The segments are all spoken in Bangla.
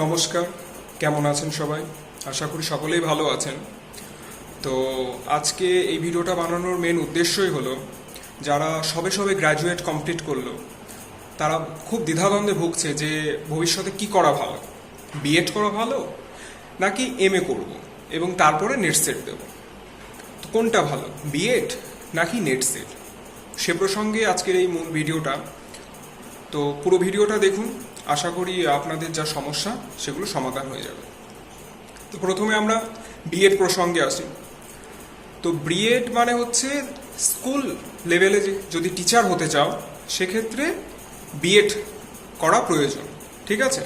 নমস্কার, কেমন আছেন সবাই? আশা করি সকলেই ভালো আছেন। তো আজকে এই ভিডিওটা বানানোর মেন উদ্দেশ্যই হলো, যারা সবে সবে গ্র্যাজুয়েট কমপ্লিট করল, তারা খুব দ্বিধাদ্বন্দ্বে ভুগছে যে ভবিষ্যতে কি করা ভালো? বিএড করা ভালো, নাকি এম এ করব এবং তারপরে নেট সেট দেবো? তো কোনটা ভালো বিএড নাকি নেট সেট সে প্রসঙ্গে আজকের এই মূল ভিডিওটা। তো পুরো ভিডিওটা দেখুন আশা করি আপনাদের যা সমস্যা, সেগুলো সমাধান হয়ে যাবে। তো প্রথমে আমরা বিএড প্রসঙ্গে আসি। তো বিএড মানে হচ্ছে স্কুল লেভেলে যদি টিচার হতে চাও, সেক্ষেত্রে বিএড করা প্রয়োজন, ঠিক আছে?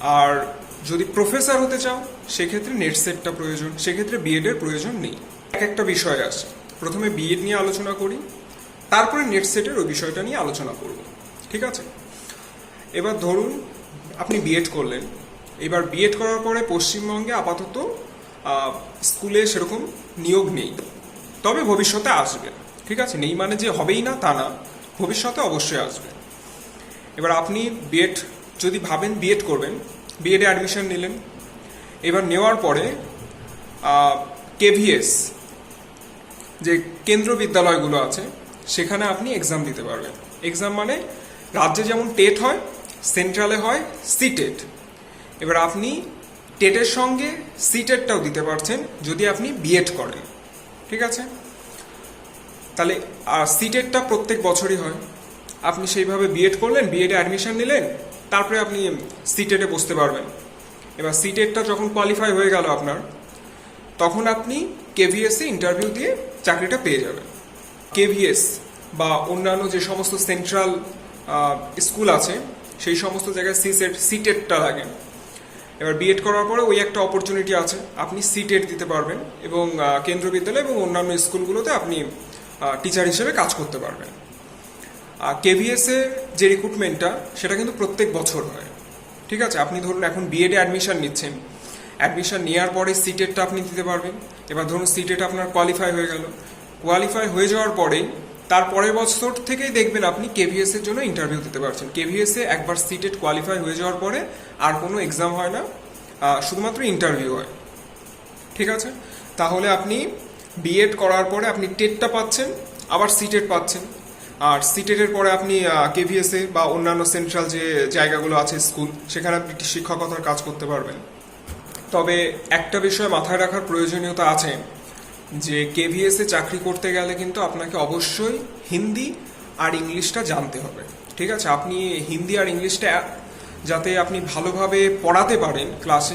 আর যদি প্রফেসর হতে চাও, সেক্ষেত্রে নেট সেটটা প্রয়োজন, সেক্ষেত্রে বিএডের প্রয়োজন নেই। এক একটা বিষয় আসে। প্রথমে বিএড নিয়ে আলোচনা করি, তারপরে নেট সেটের ওই বিষয়টা নিয়ে আলোচনা করব, ঠিক আছে? এবার ধরুন আপনি বিএড করলেন। এবার বিএড করার পরে পশ্চিমবঙ্গে আপাতত স্কুলে সেরকম নিয়োগ নেই। তবে ভবিষ্যতে আসবে। ঠিক আছে? নেই মানে যে হবেই না তা না। ভবিষ্যতে অবশ্যই আসবে। এবার আপনি বিএড যদি ভাবেন বিএড করবেন বিএডে অ্যাডমিশন নিলেন। এবার নেওয়ার পরে কেভিএস যে কেন্দ্র বিদ্যালয়গুলো আছে, সেখানে আপনি এক্সাম দিতে পারবেন। এক্সাম মানে রাজ্যে যেমন টেট হয় সেন্ট্রালে হয় সিটেট এবার আপনি টেটের সঙ্গে সিটেটটাও দিতে পারছেন যদি আপনি বিএড করেন। ঠিক আছে? তাহলে, আর সিটেটটা প্রত্যেক বছরই হয়। আপনি সেইভাবে বিএড করলেন বিএডে অ্যাডমিশন নিলেন, তারপরে আপনি সিটেটে বসতে পারবেন। এবার সিটেটটা যখন কোয়ালিফাই হয়ে গেল আপনার, তখন আপনি কেভিএসে ইন্টারভিউ দিয়ে চাকরিটা পেয়ে যাবেন। কেভিএস বা অন্যান্য যে সমস্ত সেন্ট্রাল স্কুল আছে সেই সমস্ত জায়গায় সি সেট সিটেটটা লাগে। এবার বিএড করার পরে ওই একটা অপরচুনিটি আছে। আপনি সিটেট দিতে পারবেন এবং আহ, কেন্দ্রীয় বিদ্যালয় এবং অন্যান্য স্কুলগুলোতে আপনি টিচার হিসেবে কাজ করতে পারবেন। আর কেভিএস এর যে রিক্রুটমেন্টটা সেটা কিন্তু প্রত্যেক বছর হয়। ঠিক আছে? আপনি ধরুন এখন বিএডে অ্যাডমিশন নিচ্ছেন। অ্যাডমিশন নেওয়ার পরে সিটেটটা আপনি দিতে পারবেন। এবার ধরুন সিটেট আপনার কোয়ালিফাই হয়ে গেল। কোয়ালিফাই হয়ে যাওয়ার পরেই তার পরের বছর থেকেই দেখবেন আপনি কেভিএস এর জন্য ইন্টারভিউ দিতে পারছেন। কেভিএস এ একবার সিটেট কোয়ালিফাই হয়ে যাওয়ার পরে আর কোনো এক্সাম হয় না। শুধুমাত্র ইন্টারভিউ হয়। ঠিক আছে? তাহলে আপনি বিএড করার পরে আপনি টেটটা পাচ্ছেন, আবার সিটেড পাচ্ছেন। আর সিটেটের পরে আপনি কেভিএসএ বা অন্যান্য সেন্ট্রাল যে জায়গাগুলো আছে স্কুল সেখানে আপনি শিক্ষকতার কাজ করতে পারবেন। তবে একটা বিষয় মাথায় রাখার প্রয়োজনীয়তা আছে। যে কেভিএসএ চাকরি করতে গেলে কিন্তু আপনাকে অবশ্যই হিন্দি আর ইংলিশটা জানতে হবে। ঠিক আছে? আপনি হিন্দি আর ইংলিশটা যাতে আপনি ভালোভাবে পড়াতে পারেন ক্লাসে,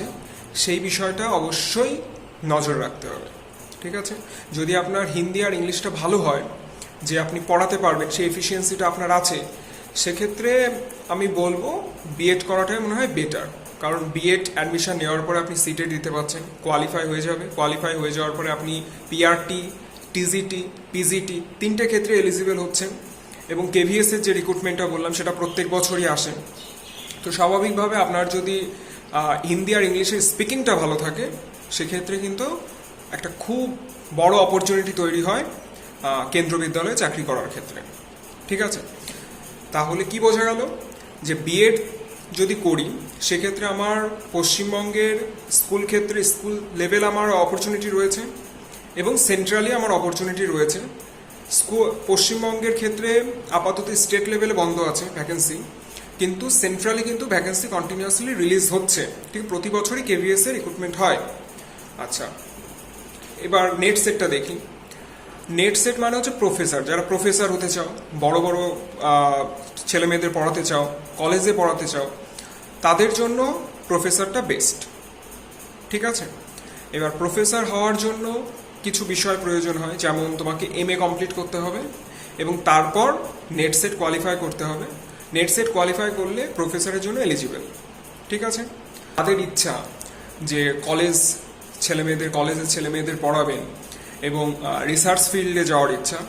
সেই বিষয়টা অবশ্যই নজর রাখতে হবে। ঠিক আছে? যদি আপনার হিন্দি আর ইংলিশটা ভালো হয়, যে আপনি পড়াতে পারবেন, সেই এফিসিয়েন্সিটা আপনার আছে, সেক্ষেত্রে আমি বলব বিএড করাটাই মনে হয় বেটার কারণ বিএড অ্যাডমিশন নেওয়ার পরে আপনি সিটে দিতে পারছেন কোয়ালিফাই হয়ে যাবে। কোয়ালিফাই হয়ে যাওয়ার পরে আপনি পিআরটি টিজিটি পিজিটি তিনটে ক্ষেত্রে এলিজিবল হচ্ছেন এবং কেভিএস এর যে রিক্রুটমেন্টটা বললাম, সেটা প্রত্যেক বছরই আসে। তো স্বাভাবিকভাবে আপনার যদি হিন্দি আর ইংলিশের স্পিকিংটা ভালো থাকে, সেক্ষেত্রে কিন্তু একটা খুব বড় অপরচুনিটি তৈরি হয় কেন্দ্র বিদ্যালয়ে চাকরি করার ক্ষেত্রে। ঠিক আছে? তাহলে কি বোঝা গেল? যে বিএড যদি করি, সেক্ষেত্রে আমার পশ্চিমবঙ্গের স্কুল ক্ষেত্রে স্কুল লেভেল আমার অপরচুনিটি রয়েছে এবং সেন্ট্রালি আমার অপরচুনিটি রয়েছে। স্কুল পশ্চিমবঙ্গের ক্ষেত্রে আপাতত স্টেট লেভেলে বন্ধ আছে ভ্যাকেন্সি কিন্তু সেন্ট্রালি কিন্তু ভ্যাকেন্সি কন্টিনিউয়াসলি রিলিজ হচ্ছে। ঠিক প্রতি বছরই কেভিএস এর রিক্রুটমেন্ট হয়। আচ্ছা এবার নেট সেটটা দেখি। নেট সেট মানে হচ্ছে প্রফেসর যারা প্রফেসর হতে চাও, বড় বড় ছেলে মেয়েদের পড়াতে চাও কলেজে পড়াতে চাও, তাদের জন্য প্রফেসরটা বেস্ট ঠিক আছে? এবার প্রফেসর হওয়ার জন্য কিছু বিষয় প্রয়োজন হয়, যেমন তোমাকে এম এ কমপ্লিট করতে হবে এবং তারপর নেট সেট কোয়ালিফাই করতে হবে। নেট সেট কোয়ালিফাই করলে প্রফেসরের জন্য এলিজিবল ঠিক আছে? তাদের ইচ্ছা যে কলেজ ছেলে মেয়েদের কলেজের ছেলে মেয়েদের পড়াবেন এবং রিসার্চ ফিল্ডে যাওয়ার ইচ্ছা।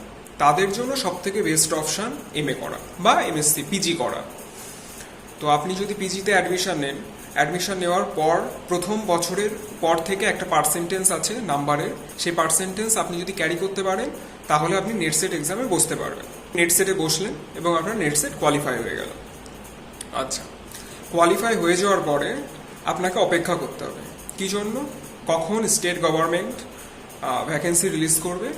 তাদের জন্য সব থেকে বেস্ট অপশান এম এ করা বা এমএসসি পিজি করা। তো আপনি যদি পিজিতে অ্যাডমিশন নেন অ্যাডমিশন নেওয়ার পর প্রথম বছরের পর থেকে একটা পার্সেন্টেন্স আছে নাম্বারের সেই পার্সেন্টেন্স আপনি যদি ক্যারি করতে পারেন, তাহলে আপনি নেট সেট এক্সামে বসতে পারবেন। নেট সেটে বসলেন এবং আপনার নেট সেট কোয়ালিফাই হয়ে গেল। আচ্ছা কোয়ালিফাই হয়ে যাওয়ার পরে আপনাকে অপেক্ষা করতে হবে। কি জন্য? কখন স্টেট গভর্নমেন্ট ভ্যাকেন্সি রিলিজ করবে?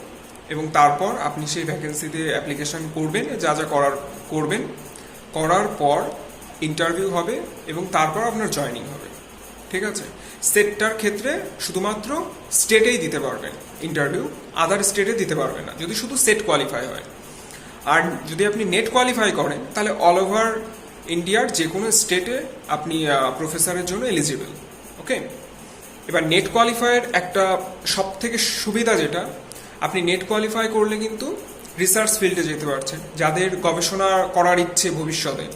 এবং তারপর আপনি সেই ভ্যাকেন্সিতে অ্যাপ্লিকেশন করবেন, যা যা করার, করবেন। করার পর ইন্টারভিউ হবে এবং তারপর আপনার জয়েনিং হবে। ঠিক আছে? সেটটার ক্ষেত্রে শুধুমাত্র স্টেটেই দিতে পারবেন ইন্টারভিউ আদার স্টেটে দিতে পারবেন না, যদি শুধু সেট কোয়ালিফাই হয়। আর যদি আপনি নেট কোয়ালিফাই করেন, তাহলে অল ওভার ইন্ডিয়ার যে কোনো স্টেটে আপনি প্রফেসরের জন্য এলিজিবল ওকে এবার নেট কোয়ালিফাইয়ের একটা সব থেকে সুবিধা যেটা আপনি নেট কোয়ালিফাই করলে কিন্তু রিসার্চ ফিল্ডে যেতে পারছেন, যাদের গবেষণা করার ইচ্ছে ভবিষ্যতে।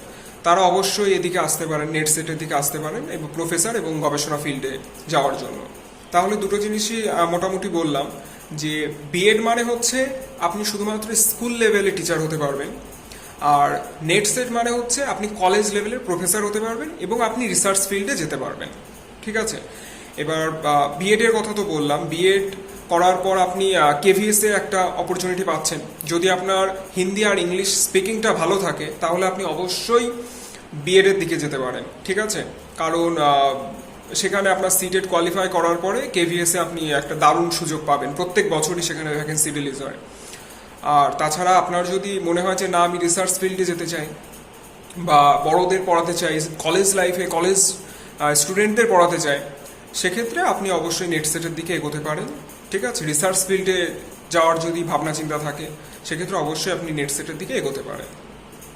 তারা অবশ্যই এদিকে আসতে পারেন নেট সেটের দিকে আসতে পারেন এবং প্রফেসর এবং গবেষণা ফিল্ডে যাওয়ার জন্য। তাহলে দুটো জিনিসই মোটামুটি বললাম যে বিএড মানে হচ্ছে আপনি শুধুমাত্র স্কুল লেভেলে টিচার হতে পারবেন, আর নেট সেট মানে হচ্ছে আপনি কলেজ লেভেলের প্রফেসর হতে পারবেন এবং আপনি রিসার্চ ফিল্ডে যেতে পারবেন। ঠিক আছে? এবার বিএড এর কথা তো বললাম। বিএড করার পর আপনি কেভিএস একটা অপরচুনিটি পাচ্ছেন। যদি আপনার হিন্দি আর ইংলিশ স্পিকিংটা ভালো থাকে, তাহলে আপনি অবশ্যই বিএড এর দিকে যেতে পারেন, ঠিক আছে? কারণ সেখানে আপনার সিটেড কোয়ালিফাই করার পরে কেভিএসে আপনি একটা দারুণ সুযোগ পাবেন। প্রত্যেক বছরই সেখানে ভ্যাকেন্সি রিলিজ হয়। আর তাছাড়া আপনার যদি মনে হয় যে, না, আমি রিসার্চ ফিল্ডে যেতে চাই বা বড়দের পড়াতে চাই কলেজ লাইফে কলেজ স্টুডেন্টদের পড়াতে চাই, সেক্ষেত্রে আপনি অবশ্যই নেট সেটের দিকে এগোতে পারেন। ঠিক আছে? রিসার্চ ফিল্ডে যাওয়ার যদি ভাবনা চিন্তা থাকে, সেক্ষেত্রে অবশ্যই আপনি নেট সেটের দিকে এগোতে পারেন।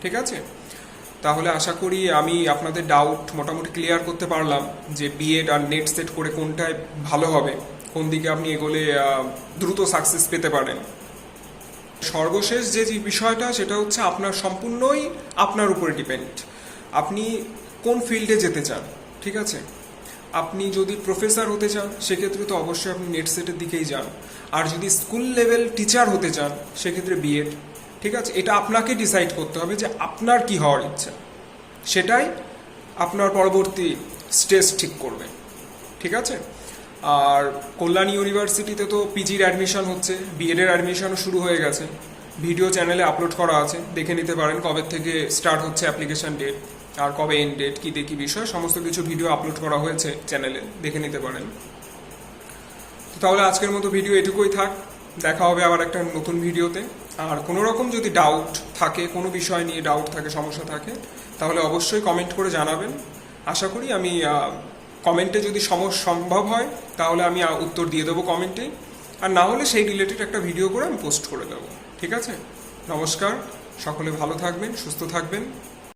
ঠিক আছে? তাহলে আশা করি আমি আপনাদের ডাউট মোটামুটি ক্লিয়ার করতে পারলাম যে বিএড আর নেট সেট করে কোনটায় ভালো হবে, কোন দিকে আপনি এগোলে দ্রুত সাকসেস পেতে পারেন। সর্বশেষ যে যে বিষয়টা, সেটা হচ্ছে আপনার সম্পূর্ণই আপনার উপরে ডিপেন্ড আপনি কোন ফিল্ডে যেতে চান, ঠিক আছে? আপনি যদি প্রফেসর হতে চান, সেক্ষেত্রে তো অবশ্যই আপনি নেট সেটের দিকেই যান। আর যদি স্কুল লেভেল টিচার হতে চান, সেক্ষেত্রে বিএড ঠিক আছে? এটা আপনাকে ডিসাইড করতে হবে যে আপনার কি হওয়ার ইচ্ছা। সেটাই আপনার পরবর্তী স্টেজ ঠিক করবে। ঠিক আছে? আর কল্যাণ ইউনিভার্সিটিতে তো পিজির অ্যাডমিশন হচ্ছে বিএড এর অ্যাডমিশনও শুরু হয়ে গেছে। ভিডিও চ্যানেলে আপলোড করা আছে, দেখে নিতে পারেন কবে থেকে স্টার্ট হচ্ছে অ্যাপ্লিকেশন ডেট আর কবে এন্ড ডেট কী দেখি বিষয়, সমস্ত কিছু ভিডিও আপলোড করা হয়েছে চ্যানেলে দেখে নিতে পারেন। তাহলে আজকের মতো ভিডিও এটুকুই থাক, দেখা হবে আবার একটা নতুন ভিডিওতে আর কোনো রকম যদি ডাউট থাকে, কোনো বিষয় নিয়ে ডাউট থাকে, সমস্যা থাকে, তাহলে অবশ্যই কমেন্ট করে জানাবেন। আশা করি আমি কমেন্টে যদি সমস্যা সম্ভব হয়, তাহলে আমি উত্তর দিয়ে দেবো কমেন্টে আর না হলে সেই রিলেটেড একটা ভিডিও করে আমি পোস্ট করে দেবো। ঠিক আছে? নমস্কার, সকলে ভালো থাকবেন, সুস্থ থাকবেন।